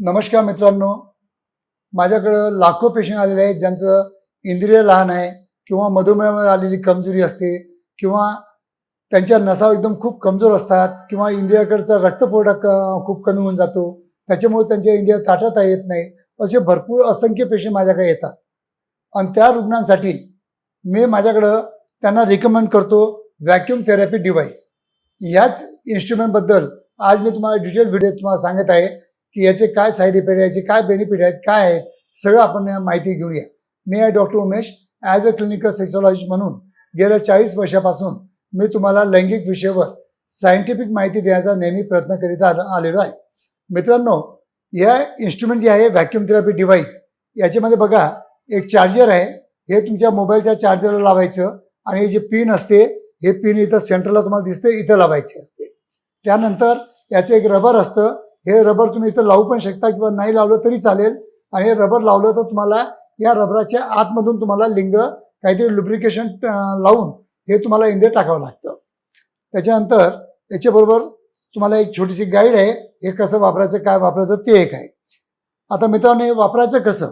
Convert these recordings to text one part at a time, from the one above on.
नमस्कार मित्रांनो. माझ्याकडं लाखो पेशंट आलेले आहेत ज्यांचं इंद्रिय लहान आहे किंवा मधुमेहामध्ये आलेली कमजोरी असते किंवा त्यांच्या नसा एकदम खूप कमजोर असतात किंवा इंद्रियाकडचा रक्तपुरवठा क खूप कमी होऊन जातो. त्याच्यामुळे त्यांच्या इंद्रिया ताटता येत नाही. असे भरपूर असंख्य पेशंट माझ्याकडे येतात. आणि त्या रुग्णांसाठी मी माझ्याकडं त्यांना रिकमेंड करतो व्हॅक्युम थेरपी डिव्हाइस याच इन्स्ट्रुमेंटबद्दल आज मी तुम्हाला डिटेल व्हिडिओ तुम्हाला सांगत आहे की याचे काय साईड इफेक्ट याचे काय बेनिफिट आहेत काय आहेत सगळं आपण माहिती घेऊया मी आहे doctor Umesh as a clinical sexologist म्हणून गेल्या चाळीस वर्षापासून मी तुम्हाला लैंगिक विषयावर सायंटिफिक माहिती देण्याचा नेहमी प्रयत्न करीत आल आलेलो आहे. मित्रांनो या इन्स्ट्रुमेंट जे आहे व्हॅक्युम थेरपी डिव्हाइस याच्यामध्ये बघा एक चार्जर आहे. हे तुमच्या मोबाईलच्या चार्जरला लावायचं आणि हे जे पिन असते हे पिन इथं सेंटरला तुम्हाला दिसते इथं लावायचे असते. त्यानंतर याचं एक रबर असतं. हे रबर तुम्ही इथं लावू पण शकता किंवा नाही लावलं तरी चालेल. आणि हे रबर लावलं तर तुम्हाला या रबराच्या आतमधून तुम्हाला लिंग काहीतरी लुब्रिकेशन लावून हे तुम्हाला इंदे टाकावं लागतं. त्याच्यानंतर याच्याबरोबर तुम्हाला एक छोटीशी गाईड आहे. हे कसं वापरायचं काय वापरायचं ते एक आहे. आता मित्रांनो हे वापरायचं कसं?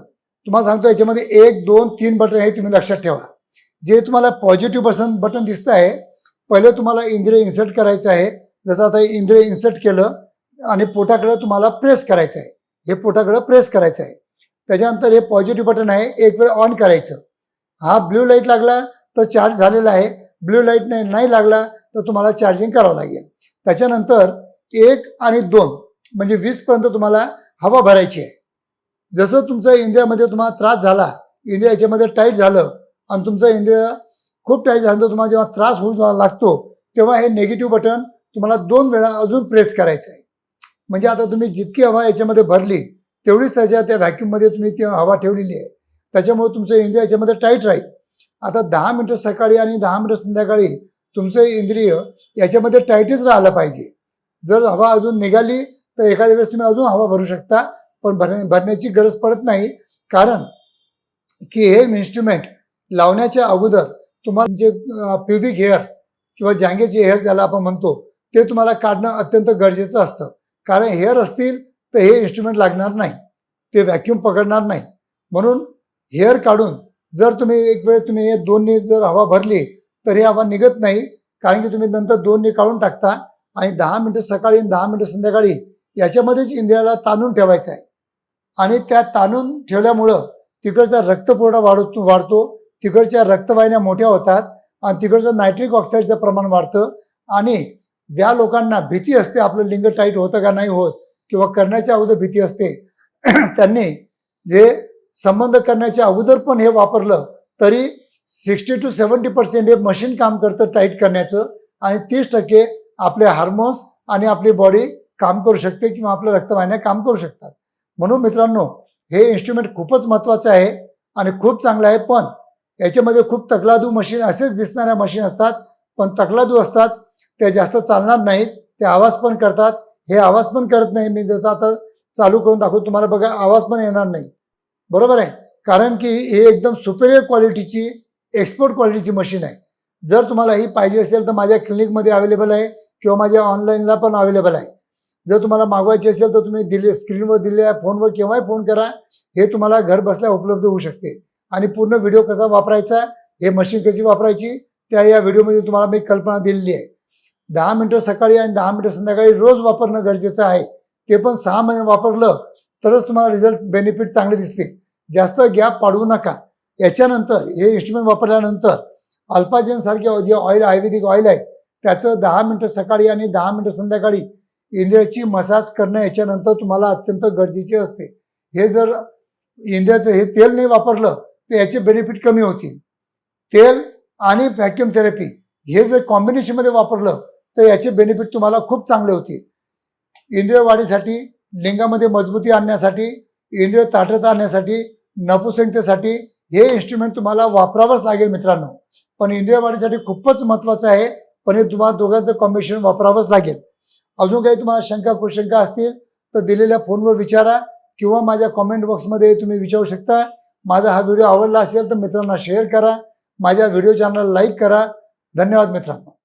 तुम्हाला सांगतो याच्यामध्ये एक दोन तीन बटन हे तुम्ही लक्षात ठेवा. जे तुम्हाला पॉझिटिव्ह पर्सन बटन दिसतं आहे पहिले तुम्हाला इंद्रिय इन्सर्ट करायचं आहे. जसं आता इंद्रिय इन्सर्ट केलं आणि पोटाकडं तुम्हाला प्रेस करायचं आहे. हे पोटाकडं प्रेस करायचं आहे. त्याच्यानंतर हे पॉझिटिव्ह बटन आहे एक वेळ ऑन करायचं. हा ब्ल्यू लाइट लागला तर चार्ज झालेला आहे. ब्ल्यू लाइट नाही नाही लागला तर तुम्हाला चार्जिंग करावं लागेल. त्याच्यानंतर एक आणि दोन म्हणजे वीसपर्यंत तुम्हाला हवा भरायची आहे. जसं तुमचं इंद्रियामध्ये तुम्हाला त्रास झाला इंद्रिया याच्यामध्ये टाईट झालं आणि तुमचं इंद्रिय खूप टाईट झालं तर तुम्हाला जेव्हा त्रास होऊ लागतो तेव्हा हे निगेटिव्ह बटन तुम्हाला दोन वेळा अजून प्रेस करायचं आहे. म्हणजे आता तुम्ही जितकी हवा याच्यामध्ये भरली तेवढीच त्याच्या त्या व्हॅक्यूममध्ये तुम्ही ती हवा ठेवलेली आहे. त्याच्यामुळे तुमचं इंद्रिय याच्यामध्ये टाईट राहील. आता दहा मिनटं सकाळी आणि दहा मिनटं संध्याकाळी तुमचं इंद्रिय याच्यामध्ये टाईटच राहिलं पाहिजे. जर हवा अजून निघाली तर एखाद्या वेळेस तुम्ही अजून हवा भरू शकता पण भर भरण्याची गरज पडत नाही. कारण की हे इन्स्ट्रुमेंट लावण्याच्या अगोदर तुम्हाला जे प्युबिक हेअर किंवा जांगेचे हेअर ज्याला आपण म्हणतो ते तुम्हाला काढणं अत्यंत गरजेचं असतं. कारण हेअर असतील तर हे इन्स्ट्रुमेंट लागणार नाही. ते व्हॅक्यूम पकडणार नाही. म्हणून हेअर काढून जर तुम्ही एक वेळ तुम्ही हे दोन्ही जर हवा भरली तर ही हवा निघत नाही. कारण की तुम्ही नंतर दोन्ही काढून टाकता आणि दहा मिनटं सकाळी आणि दहा मिनटं संध्याकाळी याच्यामध्येच इंद्रियाला ताणून ठेवायचं आहे. आणि त्या ताणून ठेवल्यामुळं तिकडचा रक्तपुरवठा वाढतो वाढतो. तिकडच्या रक्तवाहिन्या मोठ्या होतात आणि तिकडचं नायट्रिक ऑक्साईडचं प्रमाण वाढतं. आणि ज्या लोकांना भीती असते आपलं लिंग टाईट होतं का नाही होत किंवा करण्याच्या अगोदर भीती असते त्यांनी जे संबंध करण्याच्या अगोदर पण हे वापरलं तरी सिक्स्टी टू सेवन्टी पर्सेंट हे मशीन काम करतं टाईट करण्याचं आणि तीस टक्के आपले हार्मोन्स आणि आपली बॉडी काम करू शकते किंवा आपल्या रक्तवाहिन्या काम करू शकतात. म्हणून मित्रांनो हे इन्स्ट्रुमेंट खूपच महत्त्वाचं आहे आणि खूप चांगलं आहे. पण याच्यामध्ये खूप तकलादू मशीन असेच दिसणाऱ्या मशीन असतात पण तकलादू असतात ते जास्त चालणार नाहीत. ते आवाज पण करतात. हे आवाज पण करत नाही. मी जसं आता चालू करून दाखवतो तुम्हाला बघा आवाज पण येणार नाही. बरोबर आहे? कारण की हे एकदम सुपेरियर क्वालिटीची एक्सपोर्ट क्वालिटीची मशीन आहे. जर तुम्हाला ही पाहिजे असेल तर माझ्या क्लिनिकमध्ये अवेलेबल आहे किंवा माझ्या ऑनलाईनला पण अवेलेबल आहे. जर तुम्हाला मागवायची असेल तर तुम्ही दिले स्क्रीनवर दिलेल्या फोनवर केव्हाही फोन करा. हे तुम्हाला घर बसल्या उपलब्ध होऊ शकते. आणि पूर्ण व्हिडिओ कसा वापरायचा हे मशीन कशी वापरायची त्या या व्हिडिओमध्ये तुम्हाला मी कल्पना दिलेली आहे. दहा मिनटं सकाळी आणि दहा मिनटं संध्याकाळी रोज वापरणं गरजेचं आहे. ते पण सहा महिने वापरलं तरच तुम्हाला रिझल्ट बेनिफिट चांगले दिसतील. जास्त गॅप पाडवू नका. याच्यानंतर हे इन्स्ट्रुमेंट वापरल्यानंतर अल्पाजेनसारखे जे ऑइल आयुर्वेदिक ऑइल आहे त्याचं दहा मिनटं सकाळी आणि दहा मिनटं संध्याकाळी इंद्रियाची मसाज करणं याच्यानंतर तुम्हाला अत्यंत गरजेचे असते. हे जर इंद्रियाचं हे तेल नाही वापरलं तर याचे बेनिफिट कमी होतील. तेल आणि व्हॅक्युम थेरपी हे जर कॉम्बिनेशनमध्ये वापरलं तर याचे बेनिफिट तुम्हाला खूप चांगले होतील. इंद्रिय वाढीसाठी लिंगामध्ये मजबूती आणण्यासाठी इंद्रिय ताटता आणण्यासाठी नपुसंगतेसाठी हे इन्स्ट्रुमेंट तुम्हाला वापरावंच लागेल मित्रांनो. पण इंद्रिय वाढीसाठी खूपच महत्त्वाचं आहे. पण हे तुम्हाला दोघांचं कॉम्बिनेशन वापरावंच लागेल. अजून काही तुम्हाला शंका कुशंका असतील तर दिलेल्या फोनवर विचारा किंवा माझ्या कॉमेंट बॉक्समध्ये तुम्ही विचारू शकता. माझा हा व्हिडिओ आवडला असेल तर मित्रांना शेअर करा. माझ्या व्हिडिओ चॅनलला लाईक करा. धन्यवाद मित्रांनो.